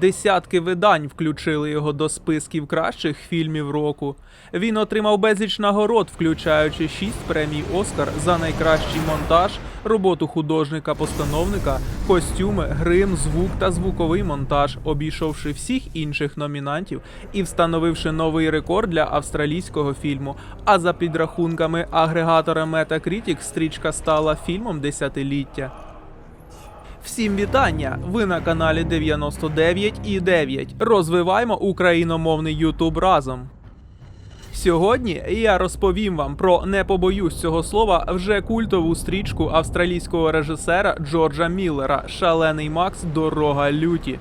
Десятки видань включили його до списків кращих фільмів року. Він отримав безліч нагород, включаючи шість премій Оскар за найкращий монтаж, роботу художника-постановника, костюми, грим, звук та звуковий монтаж, обійшовши всіх інших номінантів і встановивши новий рекорд для австралійського фільму. А за підрахунками агрегатора Metacritic стрічка стала фільмом десятиліття. Всім вітання! Ви на каналі 99,9. Розвиваємо україномовний Ютуб разом. Сьогодні я розповім вам про не побоюсь цього слова вже культову стрічку австралійського режисера Джорджа Міллера Шалений Макс Дорога люті.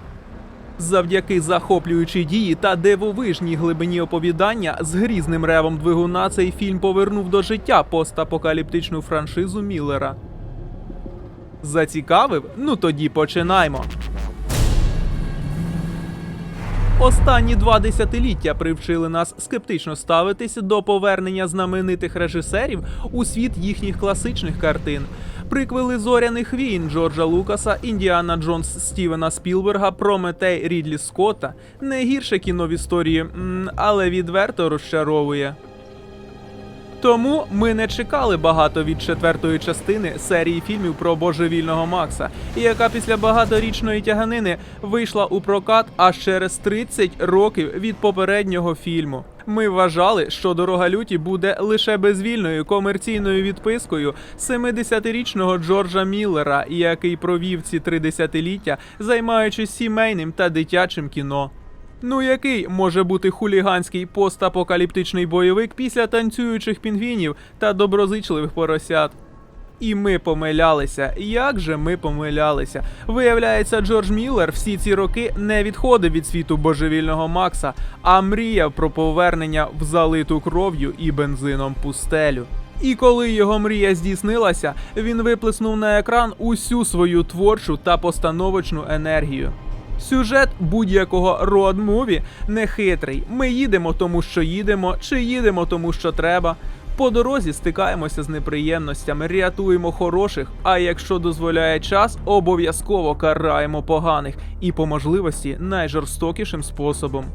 Завдяки захоплюючій дії та дивовижній глибині оповідання з грізним ревом двигуна цей фільм повернув до життя постапокаліптичну франшизу Міллера. Зацікавив? Ну тоді починаймо. Останні два десятиліття привчили нас скептично ставитись до повернення знаменитих режисерів у світ їхніх класичних картин. Приквели зоряних війн Джорджа Лукаса, Індіана Джонс Стівена Спілберга, Прометей Рідлі Скотта не гірше кіно в історії, але відверто розчаровує. Тому ми не чекали багато від четвертої частини серії фільмів про божевільного Макса, яка після багаторічної тяганини вийшла у прокат аж через 30 років від попереднього фільму. Ми вважали, що дорога люті буде лише безвільною комерційною відпискою 70-річного Джорджа Міллера, який провів ці три десятиліття, займаючись сімейним та дитячим кіно. Ну який може бути хуліганський постапокаліптичний бойовик після танцюючих пінгвінів та доброзичливих поросят? І ми помилялися. Як же ми помилялися? Виявляється, Джордж Міллер всі ці роки не відходив від світу божевільного Макса, а мріяв про повернення в залиту кров'ю і бензином пустелю. І коли його мрія здійснилася, він виплеснув на екран усю свою творчу та постановочну енергію. Сюжет будь-якого роад-муві не хитрий. Ми їдемо тому, що їдемо, чи їдемо тому, що треба. По дорозі стикаємося з неприємностями, рятуємо хороших, а якщо дозволяє час, обов'язково караємо поганих і по можливості найжорстокішим способом.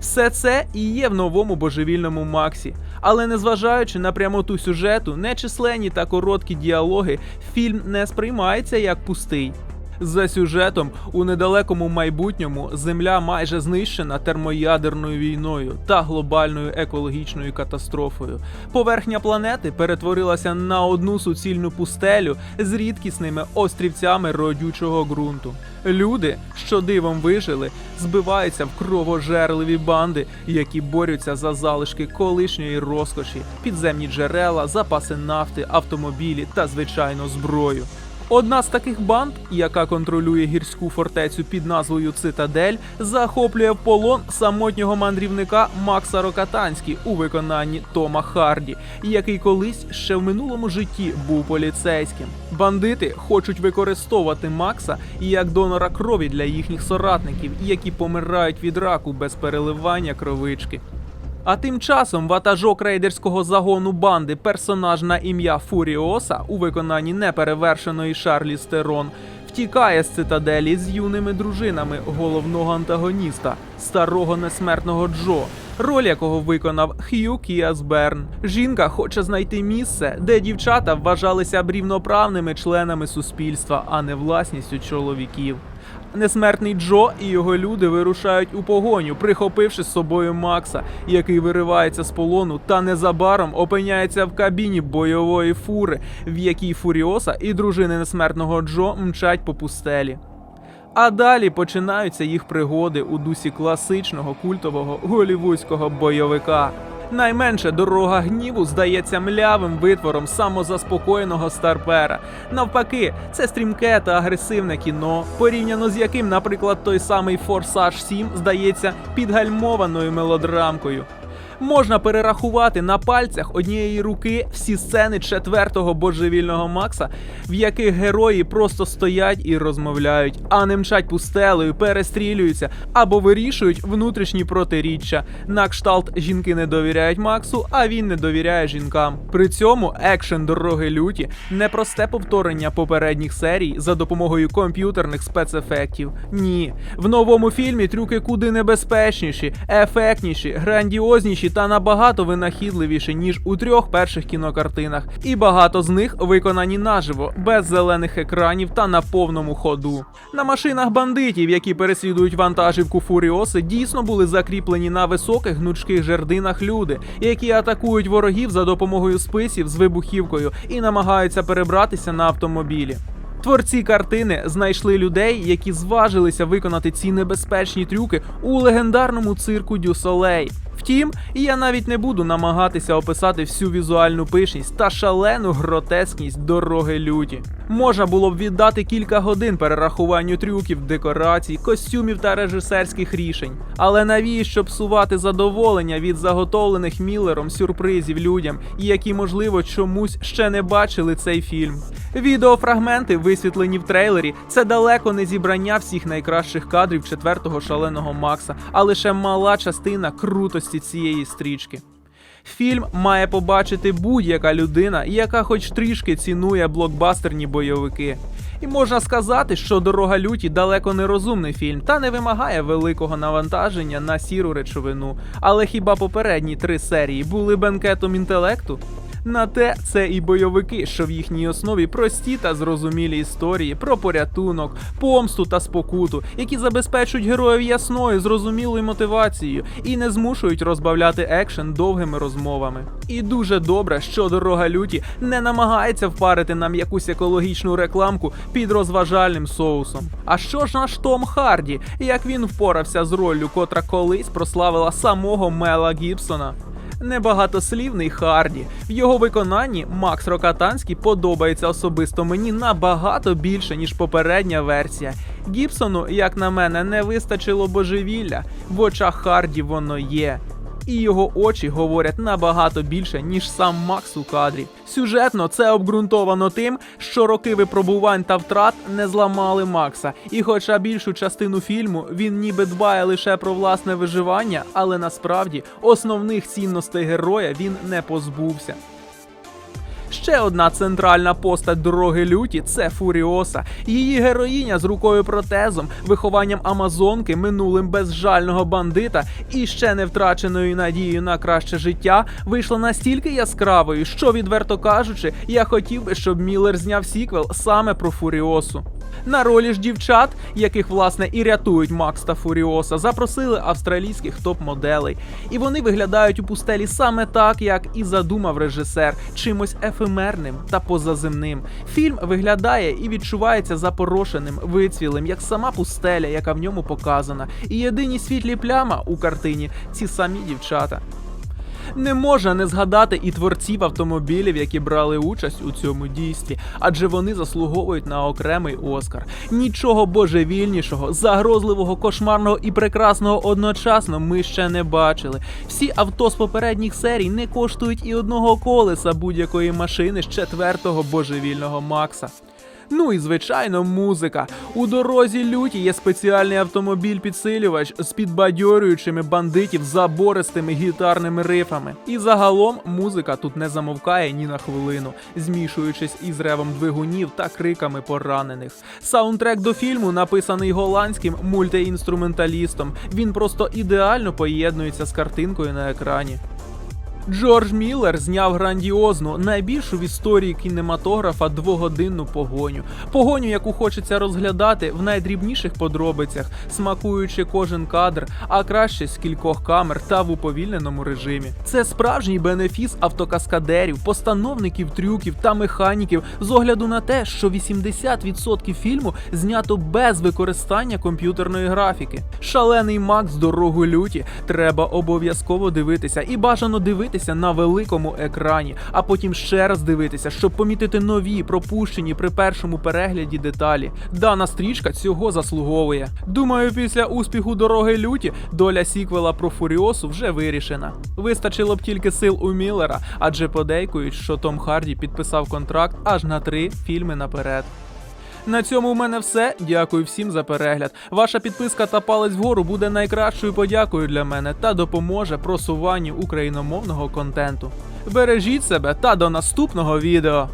Все це і є в новому божевільному Максі. Але незважаючи на прямоту сюжету, нечисленні та короткі діалоги, фільм не сприймається як пустий. За сюжетом, у недалекому майбутньому земля майже знищена термоядерною війною та глобальною екологічною катастрофою. Поверхня планети перетворилася на одну суцільну пустелю з рідкісними острівцями родючого ґрунту. Люди, що дивом вижили, збиваються в кровожерливі банди, які борються за залишки колишньої розкоші, підземні джерела, запаси нафти, автомобілі та звичайно зброю. Одна з таких банд, яка контролює гірську фортецю під назвою Цитадель, захоплює полон самотнього мандрівника Макса Рокатанський у виконанні Тома Харді, який колись ще в минулому житті був поліцейським. Бандити хочуть використовувати Макса як донора крові для їхніх соратників, які помирають від раку без переливання кровички. А тим часом ватажок рейдерського загону банди персонаж на ім'я Фуріоса у виконанні неперевершеної Шарлі Стерон втікає з цитаделі з юними дружинами головного антагоніста, старого несмертного Джо, роль якого виконав Хью Кіас Берн. Жінка хоче знайти місце, де дівчата вважалися б рівноправними членами суспільства, а не власністю чоловіків. Несмертний Джо і його люди вирушають у погоню, прихопивши з собою Макса, який виривається з полону та незабаром опиняється в кабіні бойової фури, в якій Фуріоса і дружини несмертного Джо мчать по пустелі. А далі починаються їх пригоди у дусі класичного культового голівудського бойовика. Найменше дорога гніву здається млявим витвором самозаспокоєного старпера. Навпаки, це стрімке та агресивне кіно, порівняно з яким, наприклад, той самий Форсаж 7 здається підгальмованою мелодрамкою. Можна перерахувати на пальцях однієї руки всі сцени четвертого божевільного Макса, в яких герої просто стоять і розмовляють, а не мчать пустелею, перестрілюються або вирішують внутрішні протиріччя. На кшталт жінки не довіряють Максу, а він не довіряє жінкам. При цьому екшен дороги люті непросте повторення попередніх серій за допомогою комп'ютерних спецефектів. Ні, в новому фільмі трюки куди небезпечніші, ефектніші, грандіозніші та набагато винахідливіші, ніж у трьох перших кінокартинах. І багато з них виконані наживо, без зелених екранів та на повному ходу. На машинах бандитів, які переслідують вантажівку Фуріоси, дійсно були закріплені на високих гнучких жердинах люди, які атакують ворогів за допомогою списів з вибухівкою і намагаються перебратися на автомобілі. Творці картини знайшли людей, які зважилися виконати ці небезпечні трюки у легендарному цирку Дю Солей. Втім, я навіть не буду намагатися описати всю візуальну пишність та шалену гротескність дороги люті. Можна було б віддати кілька годин перерахуванню трюків, декорацій, костюмів та режисерських рішень. Але навіщо псувати задоволення від заготовлених Міллером сюрпризів людям, які, можливо, чомусь ще не бачили цей фільм? Відеофрагменти, висвітлені в трейлері, це далеко не зібрання всіх найкращих кадрів четвертого шаленого Макса, а лише мала частина крутості цієї стрічки. Фільм має побачити будь-яка людина, яка хоч трішки цінує блокбастерні бойовики. І можна сказати, що дорога люті далеко не розумний фільм та не вимагає великого навантаження на сіру речовину. Але хіба попередні три серії були бенкетом інтелекту? На те це і бойовики, що в їхній основі прості та зрозумілі історії про порятунок, помсту та спокуту, які забезпечують героїв ясною, зрозумілою мотивацією і не змушують розбавляти екшен довгими розмовами. І дуже добре, що дорога люті не намагається впарити нам якусь екологічну рекламку під розважальним соусом. А що ж наш Том Харді, як він впорався з роллю, котра колись прославила самого Мела Гібсона? Небагатослівний Харді. В його виконанні Макс Рокатанський подобається особисто мені набагато більше, ніж попередня версія. Гібсону, як на мене, не вистачило божевілля. В очах Харді воно є. І його очі говорять набагато більше, ніж сам Макс у кадрі. Сюжетно це обґрунтовано тим, що роки випробувань та втрат не зламали Макса. І хоча більшу частину фільму він ніби дбає лише про власне виживання, але насправді основних цінностей героя він не позбувся. Ще одна центральна постать дороги люті це Фуріоса. Її героїня з рукою протезом, вихованням амазонки, минулим безжального бандита і ще не втраченою надією на краще життя вийшла настільки яскравою, що, відверто кажучи, я хотів би, щоб Міллер зняв сіквел саме про Фуріосу. На ролі ж дівчат, яких власне і рятують Макс та Фуріоса, запросили австралійських топ-моделей. І вони виглядають у пустелі саме так, як і задумав режисер, чимось ефемерним та позаземним. Фільм виглядає і відчувається запорошеним, вицвілим, як сама пустеля, яка в ньому показана. І єдині світлі пляма у картині ці самі дівчата. Не можна не згадати і творців автомобілів, які брали участь у цьому дійстві, адже вони заслуговують на окремий Оскар. Нічого божевільнішого, загрозливого, кошмарного і прекрасного одночасно ми ще не бачили. Всі авто з попередніх серій не коштують і одного колеса будь-якої машини з четвертого божевільного Макса. Ну і звичайно, музика. У дорозі люті є спеціальний автомобіль-підсилювач з підбадьорюючими бандитів забористими гітарними рифами. І загалом музика тут не замовкає ні на хвилину, змішуючись із ревом двигунів та криками поранених. Саундтрек до фільму написаний голландським мультиінструменталістом. Він просто ідеально поєднується з картинкою на екрані. Джордж Міллер зняв грандіозну, найбільшу в історії кінематографа двогодинну погоню. Погоню, яку хочеться розглядати в найдрібніших подробицях, смакуючи кожен кадр, а краще з кількох камер та в уповільненому режимі. Це справжній бенефіс автокаскадерів, постановників трюків та механіків з огляду на те, що 80% фільму знято без використання комп'ютерної графіки. Шалений Макс дорогу люті треба обов'язково дивитися і бажано дивитися дивитися на великому екрані, а потім ще раз дивитися, щоб помітити нові, пропущені при першому перегляді деталі. Дана стрічка цього заслуговує. Думаю, після успіху дороги люті доля сіквела про Фуріосу вже вирішена. Вистачило б тільки сил у Міллера, адже подейкують, що Том Харді підписав контракт аж на три фільми наперед. На цьому в мене все. Дякую всім за перегляд. Ваша підписка та палець вгору буде найкращою подякою для мене та допоможе просуванню україномовного контенту. Бережіть себе та до наступного відео.